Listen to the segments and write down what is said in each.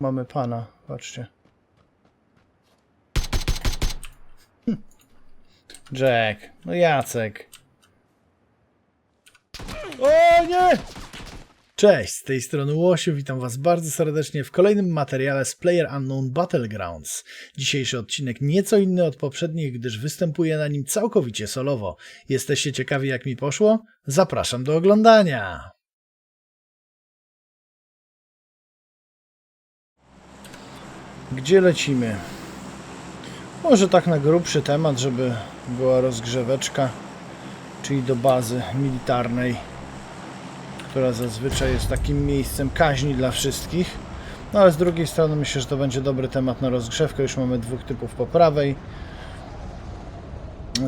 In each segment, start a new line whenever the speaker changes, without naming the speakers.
Mamy pana, patrzcie. Hm. Jack, no Jacek. O nie! Cześć, z tej strony Łosiu, witam was bardzo serdecznie w kolejnym materiale z Player Unknown Battlegrounds. Dzisiejszy odcinek nieco inny od poprzednich, gdyż występuję na nim całkowicie solowo. Jesteście ciekawi jak mi poszło? Zapraszam do oglądania! Gdzie lecimy? Może tak na grubszy temat, żeby była rozgrzeweczka, czyli do bazy militarnej, która zazwyczaj jest takim miejscem kaźni dla wszystkich. No ale z drugiej strony myślę, że to będzie dobry temat na rozgrzewkę. Już mamy dwóch typów po prawej.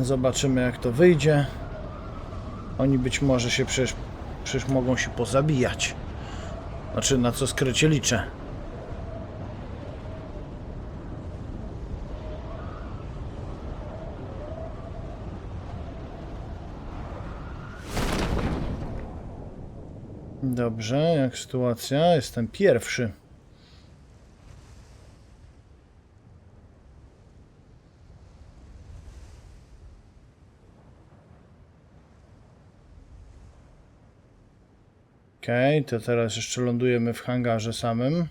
Zobaczymy jak to wyjdzie. Oni być może się przecież, przecież mogą się pozabijać. Znaczy na co skrycie liczę. Dobrze, jak sytuacja? Jestem pierwszy. Okej, to teraz jeszcze lądujemy w hangarze samym.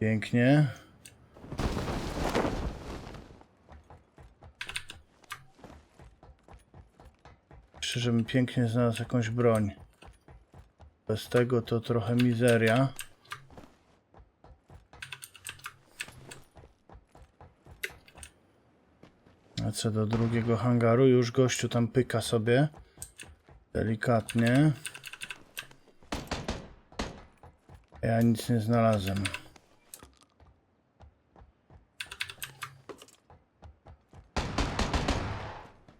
Pięknie. Jeszcze, żebym pięknie znalazł jakąś broń. Bez tego to trochę mizeria. Co do drugiego hangaru, już gościu tam pyka sobie. Delikatnie. Ja nic nie znalazłem.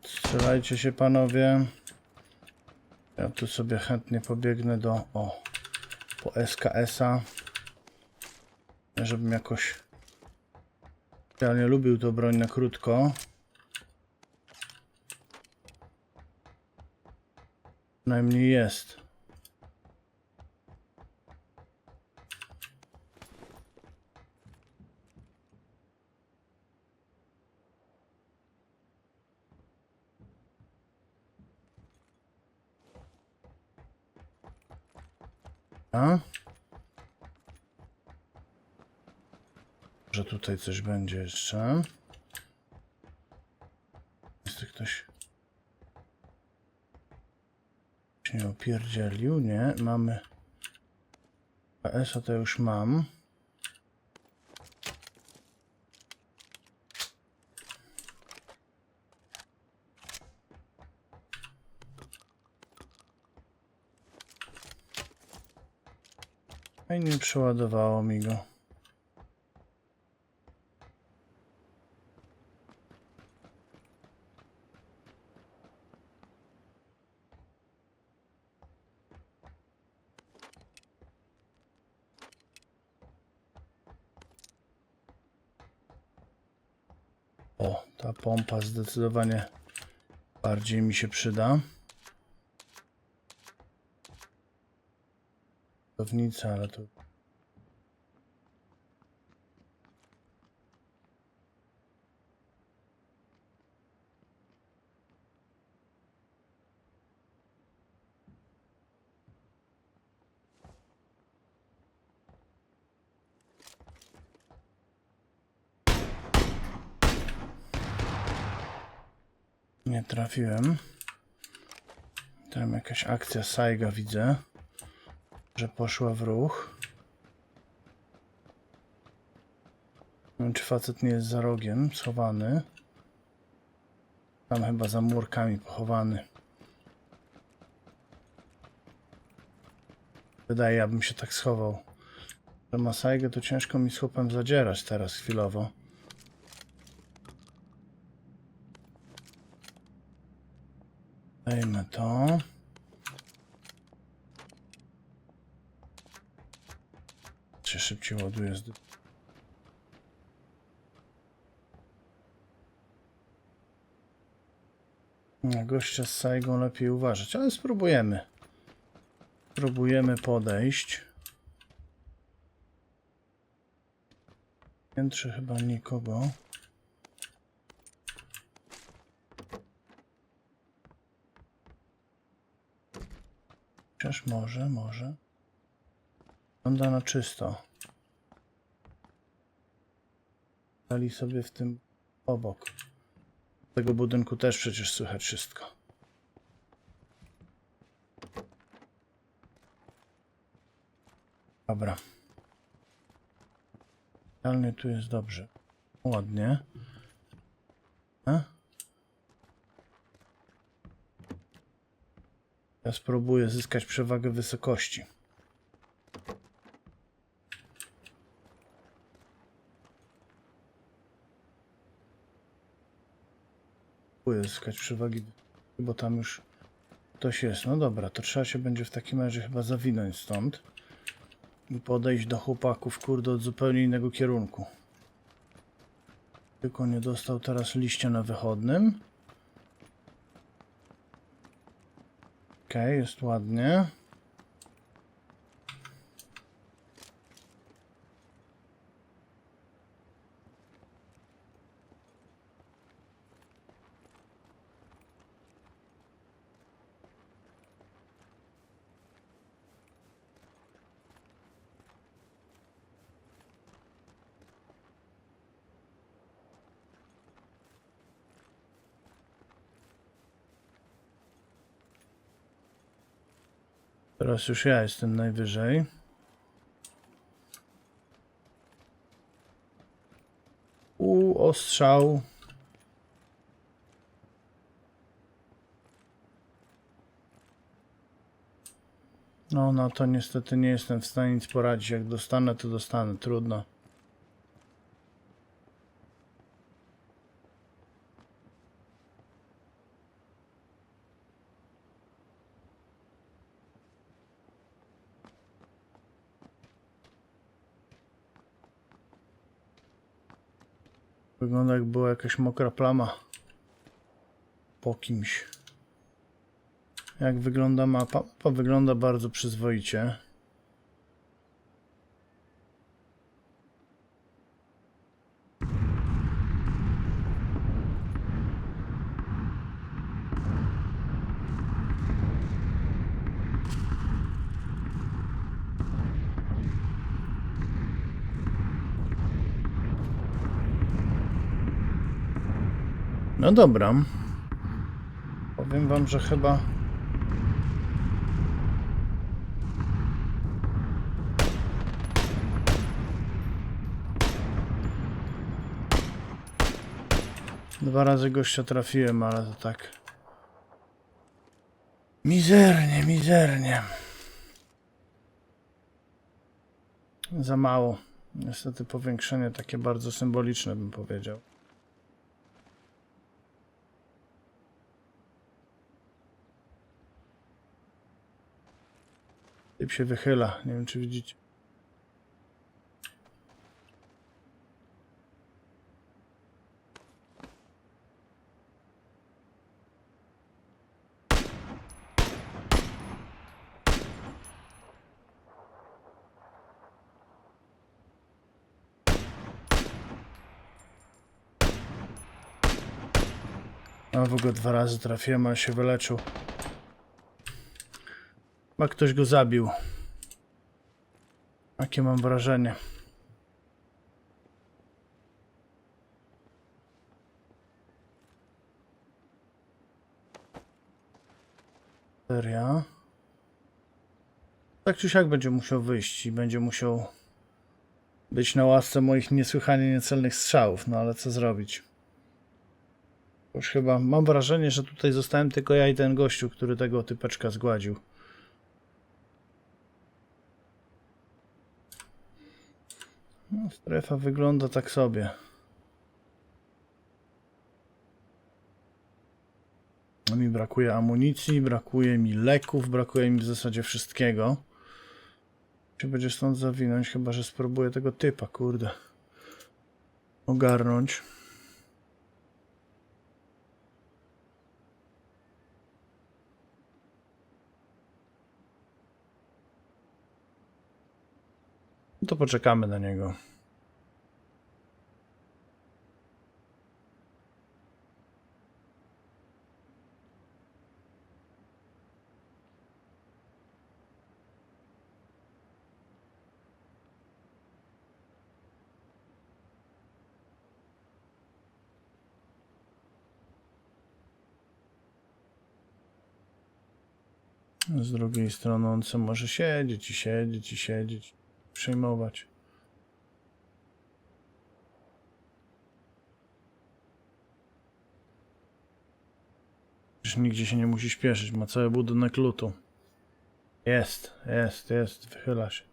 Strzelajcie się panowie. Ja tu sobie chętnie pobiegnę do o po SKS-a. Żebym jakoś ja nie lubił to broń na krótko. Najmniej jest. Że tutaj coś będzie jeszcze. Jest tu ktoś. Się opierdzielił, nie? Mamy. PS-a to już mam. I nie przeładowało mi go. O, ta pompa zdecydowanie bardziej mi się przyda. Kierownica, ale to. Nie trafiłem. Tam jakaś akcja Saiga widzę że poszła w ruch. Czy facet nie jest za rogiem schowany. Tam chyba za murkami pochowany. Wydaje, ja bym się tak schował. Że Masajgę to ciężko mi z chłopem zadzierać teraz chwilowo. Dajmy to. Szybciej ładuje. z- Na gościa z Saigą lepiej uważać, ale spróbujemy. Spróbujemy podejść. Piętrze chyba nikogo. Chociaż może, może. Wygląda na czysto. Dali sobie w tym obok. Tego budynku też przecież słychać wszystko. Dobra. Realnie tu jest dobrze. Ładnie. A? Ja spróbuję zyskać przewagę wysokości. Spróbuję zyskać przewagi, bo tam już ktoś jest. No dobra, to trzeba się będzie w takim razie chyba zawinąć stąd i podejść do chłopaków, kurde, od zupełnie innego kierunku. Tylko nie dostał teraz liścia na wychodnym. Okej, jest ładnie. Teraz już ja jestem najwyżej. U ostrzał. No, no to niestety nie jestem w stanie nic poradzić. Jak dostanę, to dostanę. Trudno. Wygląda jak była jakaś mokra plama po kimś. Jak wygląda mapa? Mapa wygląda bardzo przyzwoicie. No dobra. Powiem wam, że chyba. Dwa razy gościa trafiłem, ale to tak. Mizernie, mizernie. Za mało. Niestety powiększenie takie bardzo symboliczne bym powiedział. Typ się wychyla. Nie wiem, czy widzicie. A w ogóle dwa razy trafiłem, ale się wyleczył. Chyba ktoś go zabił. Takie mam wrażenie. Seria. Tak czy siak będzie musiał wyjść i będzie musiał być na łasce moich niesłychanie niecelnych strzałów, no ale co zrobić? Już chyba mam wrażenie, że tutaj zostałem tylko ja i ten gościu, który tego typeczka zgładził. No, strefa wygląda tak sobie. No, Mi brakuje amunicji, brakuje mi leków, brakuje mi w zasadzie wszystkiego. Czy będzie stąd zawinąć, chyba że spróbuję tego typa, kurde. Ogarnąć. To poczekamy na niego. Z drugiej strony on co może siedzieć i siedzieć i siedzieć, przejmować. Przecież nigdzie się nie musi śpieszyć, ma cały budynek lutu. Jest, jest, jest, wychyla się.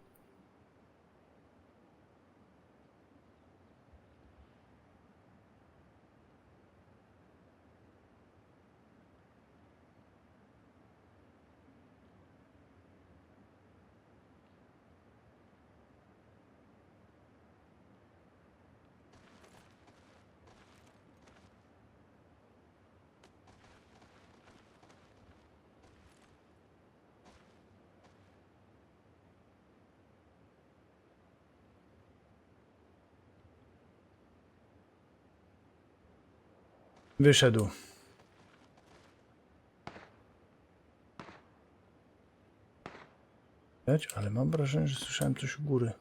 Wyszedł. Ale mam wrażenie, że słyszałem coś u góry.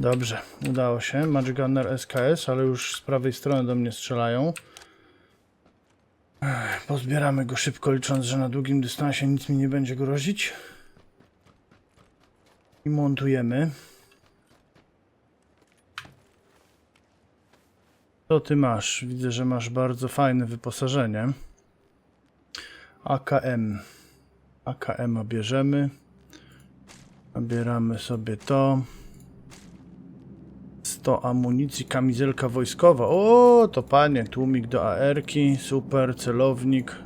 Dobrze, udało się. Magic Gunner SKS, ale już z prawej strony do mnie strzelają. Pozbieramy go szybko, licząc, że na długim dystansie nic mi nie będzie grozić. I montujemy. Co ty masz? Widzę, że masz bardzo fajne wyposażenie. AKM. AKM bierzemy. Nabieramy sobie to. 100 amunicji, kamizelka wojskowa. O, to panie, tłumik do AR-ki, super, celownik.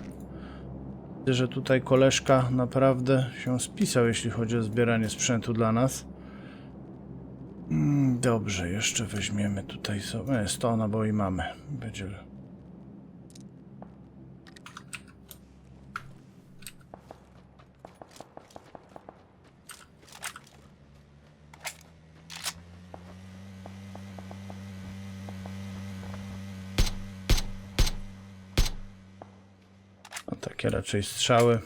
Widzę, że tutaj koleżka naprawdę się spisał, jeśli chodzi o zbieranie sprzętu dla nas. Mm, Dobrze, jeszcze weźmiemy tutaj sobie. E, 100 naboi mamy. Będzie. No, takie raczej strzały.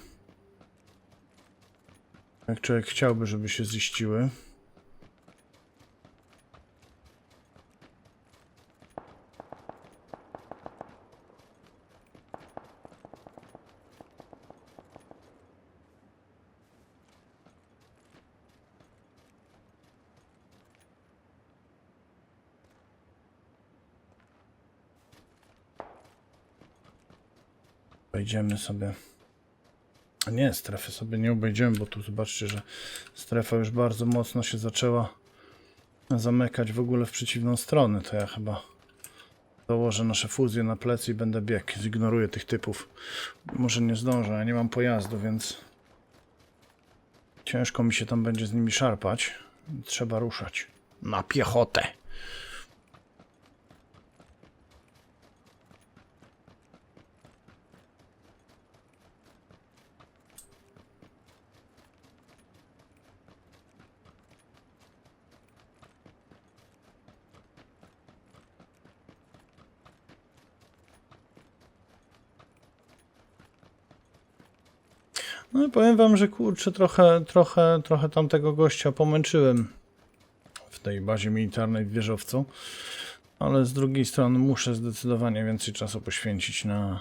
Jak człowiek chciałby, żeby się ziściły. Wejdziemy sobie. Nie, strefy sobie nie obejdziemy, bo tu zobaczcie, że strefa już bardzo mocno się zaczęła zamykać w ogóle w przeciwną stronę. To ja chyba założę nasze fuzje na plecy i będę biegł. Zignoruję tych typów. Może nie zdążę, ja nie mam pojazdu, więc ciężko mi się tam będzie z nimi szarpać. Trzeba ruszać. Na piechotę. No i powiem wam, że kurczę, trochę, trochę, trochę tamtego gościa pomęczyłem w tej bazie militarnej w wieżowcu. Ale z drugiej strony muszę zdecydowanie więcej czasu poświęcić na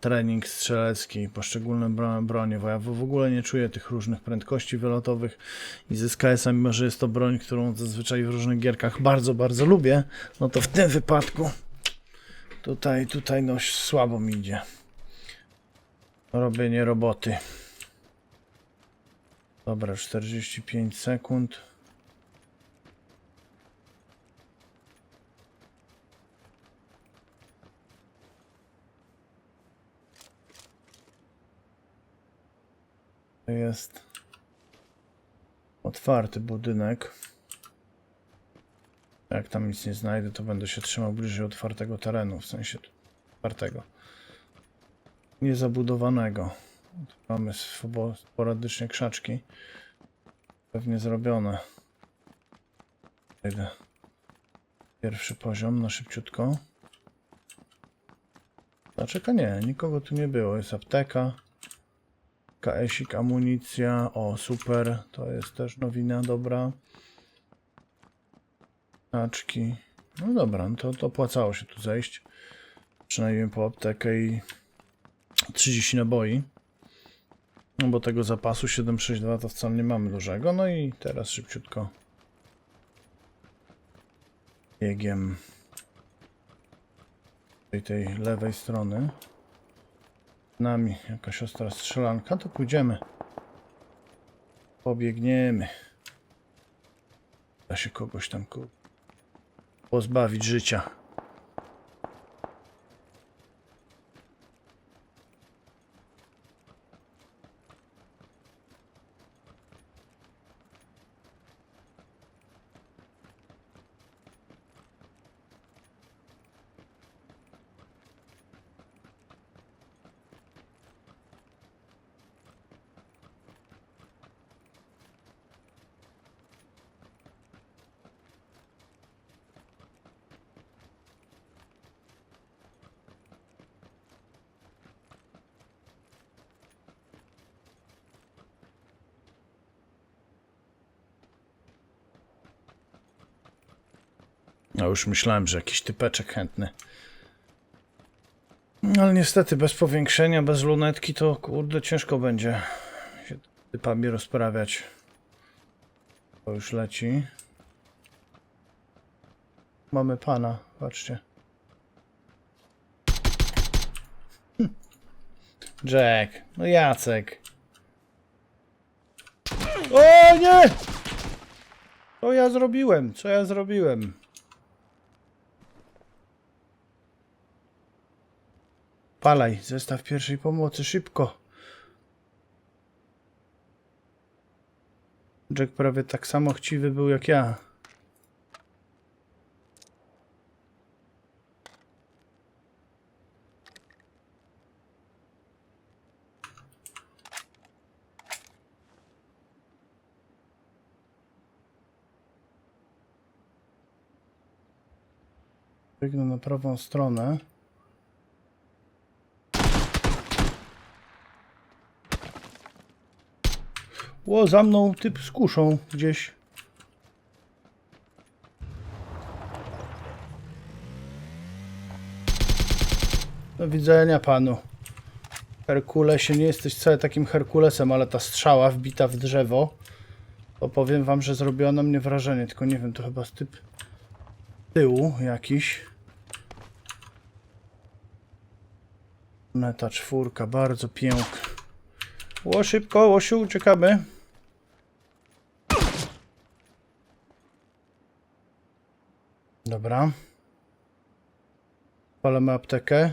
trening strzelecki i poszczególne bro bronie, bo ja w ogóle nie czuję tych różnych prędkości wylotowych i z SKS-a, mimo że jest to broń, którą zazwyczaj w różnych gierkach bardzo, bardzo lubię, no to w tym wypadku tutaj, tutaj no słabo mi idzie robienie roboty. Dobra, 45 sekund. Jest otwarty budynek. Jak tam nic nie znajdę, to będę się trzymał bliżej otwartego terenu, w sensie otwartego. Niezabudowanego. Mamy sporadycznie krzaczki. Pewnie zrobione. Wejdę. Pierwszy poziom na szybciutko. Dlaczego nie? Nikogo tu nie było. Jest apteka. KS-ik, amunicja. O, super. To jest też nowina dobra. Taczki. No dobra, no to, to opłacało się tu zejść. Przynajmniej po aptekę i 30 naboi. No bo tego zapasu 762 to wcale nie mamy dużego. No i teraz szybciutko. Biegiem tej, tej lewej strony. Nami jakaś ostra strzelanka, to pójdziemy. Pobiegniemy. Da się kogoś tam pozbawić życia. No już myślałem, że jakiś typeczek chętny. Ale niestety bez powiększenia, bez lunetki to kurde ciężko będzie się typami rozprawiać. To już leci. Mamy pana, patrzcie. Hm. Jack, no Jacek. O nie! Co ja zrobiłem? Co ja zrobiłem? Palaj, zestaw pierwszej pomocy, szybko. Jack prawie tak samo chciwy był jak ja. Biegnę na prawą stronę. Ło, za mną typ z kuszą gdzieś. Do widzenia panu. Herkulesie, nie jesteś wcale takim Herkulesem, ale ta strzała wbita w drzewo, to powiem wam, że zrobiła na mnie wrażenie, tylko nie wiem, to chyba typ tyłu jakiś. Neta czwórka, bardzo piękna. Ło, szybko, Łosiu, uciekamy. Dobra. Palamy aptekę.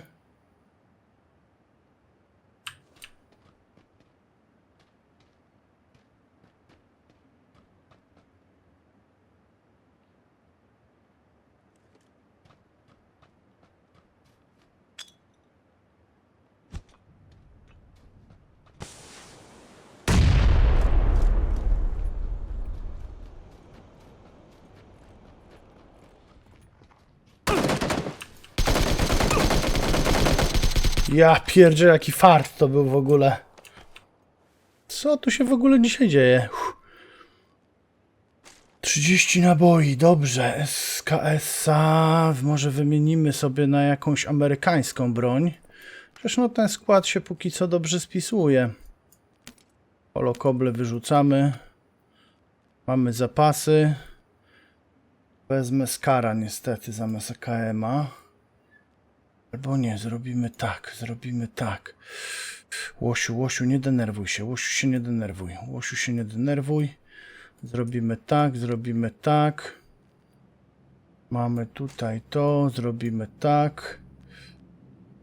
Ja pierdzie, jaki fart to był w ogóle. Co tu się w ogóle dzisiaj dzieje? Uff. 30 naboi, dobrze. SKS-a może wymienimy sobie na jakąś amerykańską broń. Przecież no ten skład się póki co dobrze spisuje. Holokoble wyrzucamy. Mamy zapasy. Wezmę skara niestety zamiast AKM-a. Albo nie, zrobimy tak, zrobimy tak. Łosiu, Łosiu, nie denerwuj się, Łosiu się nie denerwuj, Łosiu się nie denerwuj. Zrobimy tak, zrobimy tak. Mamy tutaj to, zrobimy tak.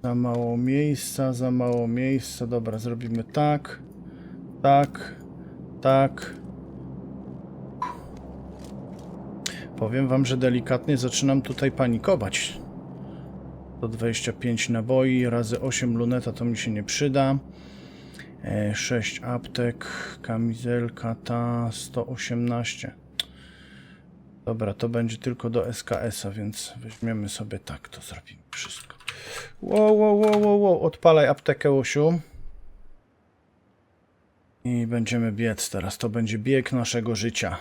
Za mało miejsca, za mało miejsca, dobra, zrobimy tak. Tak, tak. Powiem wam, że delikatnie zaczynam tutaj panikować. To 25 naboi razy 8 luneta to mi się nie przyda. E, 6 aptek, kamizelka ta 118. Dobra, to będzie tylko do SKS-a, więc weźmiemy sobie tak, to zrobimy wszystko. Wow, wow, wow, wow, wow. odpalaj aptekę, Łosiu. I będziemy biec teraz. To będzie bieg naszego życia.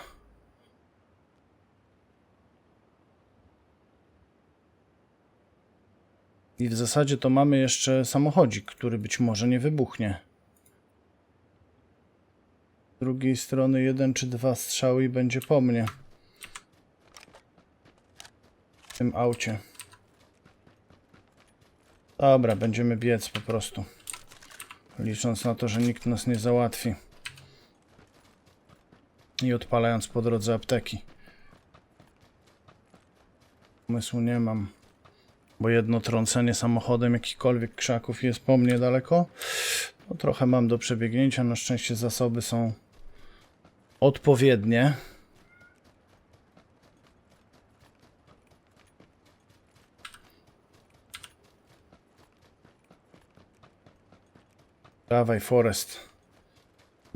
I w zasadzie to mamy jeszcze samochodzik, który być może nie wybuchnie. Z drugiej strony jeden czy dwa strzały i będzie po mnie. W tym aucie. Dobra, będziemy biec po prostu. Licząc na to, że nikt nas nie załatwi. I odpalając po drodze apteki. Pomysłu nie mam. Bo jedno trącenie samochodem jakichkolwiek krzaków jest po mnie daleko. No, trochę mam do przebiegnięcia. Na szczęście zasoby są odpowiednie. Dawaj, Forest.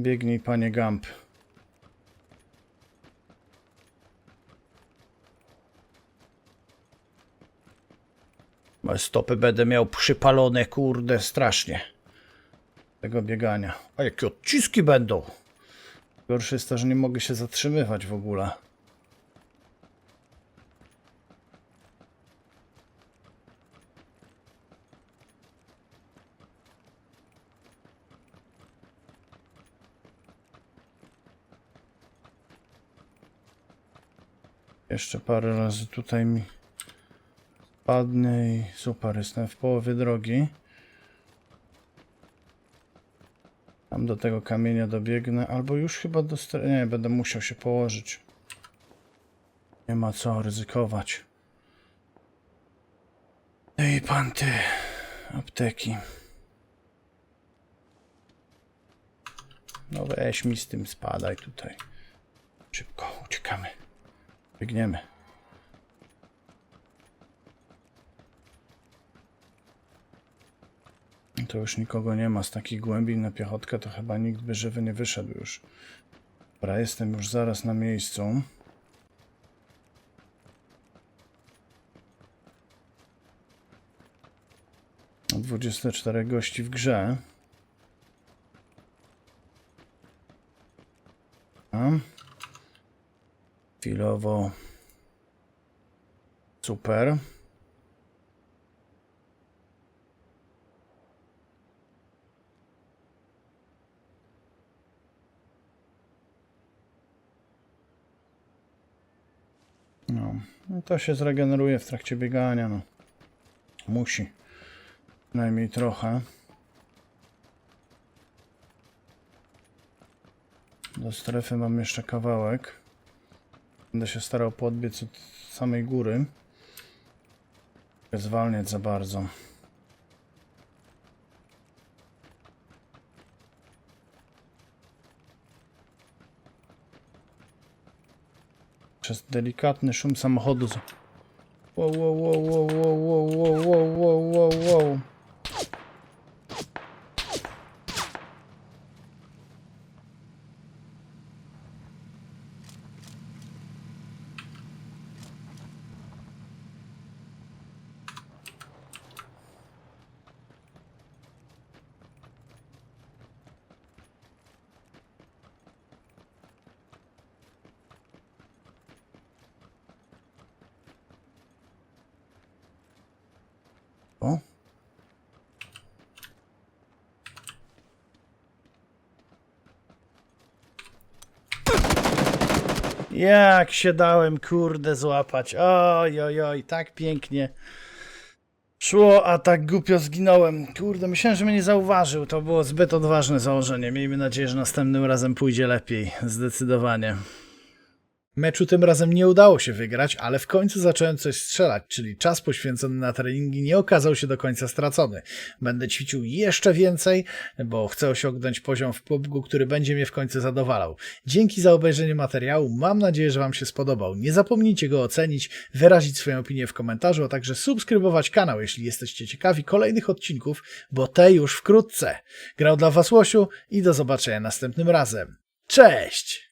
Biegnij, panie Gump. Stopy będę miał przypalone, kurde, strasznie. Tego biegania. A jakie odciski będą? Gorsze jest to, że nie mogę się zatrzymywać w ogóle. Jeszcze parę razy tutaj mi padnie i super, jestem w połowie drogi. Tam do tego kamienia dobiegnę, albo już chyba do Nie, będę musiał się położyć. Nie ma co ryzykować. Ej, panty. Apteki. No weź mi z tym, spadaj tutaj. Szybko, uciekamy. Biegniemy. To już nikogo nie ma z takich głębi na piechotkę, to chyba nikt by żywy nie wyszedł już. Dobra, jestem już zaraz na miejscu. No, 24 gości w grze. A. Chwilowo. Super. To się zregeneruje w trakcie biegania, no. Musi. Przynajmniej trochę. Do strefy mam jeszcze kawałek. Będę się starał podbiec od samej góry. Zwalniać za bardzo. Przez delikatny szum samochodu. Wow, wow, wow, wow, wow, wow, wow, wow, wow, wow, wow. O. Jak się dałem, kurde, złapać. Oj, oj, oj, tak pięknie. Szło, a tak głupio zginąłem. Kurde, myślałem, że mnie nie zauważył. To było zbyt odważne założenie. Miejmy nadzieję, że następnym razem pójdzie lepiej. Zdecydowanie. Meczu tym razem nie udało się wygrać, ale w końcu zacząłem coś strzelać, czyli czas poświęcony na treningi nie okazał się do końca stracony. Będę ćwiczył jeszcze więcej, bo chcę osiągnąć poziom w PUBG, który będzie mnie w końcu zadowalał. Dzięki za obejrzenie materiału, mam nadzieję, że Wam się spodobał. Nie zapomnijcie go ocenić, wyrazić swoją opinię w komentarzu, a także subskrybować kanał, jeśli jesteście ciekawi kolejnych odcinków, bo te już wkrótce. Grał dla Was Łosiu i do zobaczenia następnym razem. Cześć!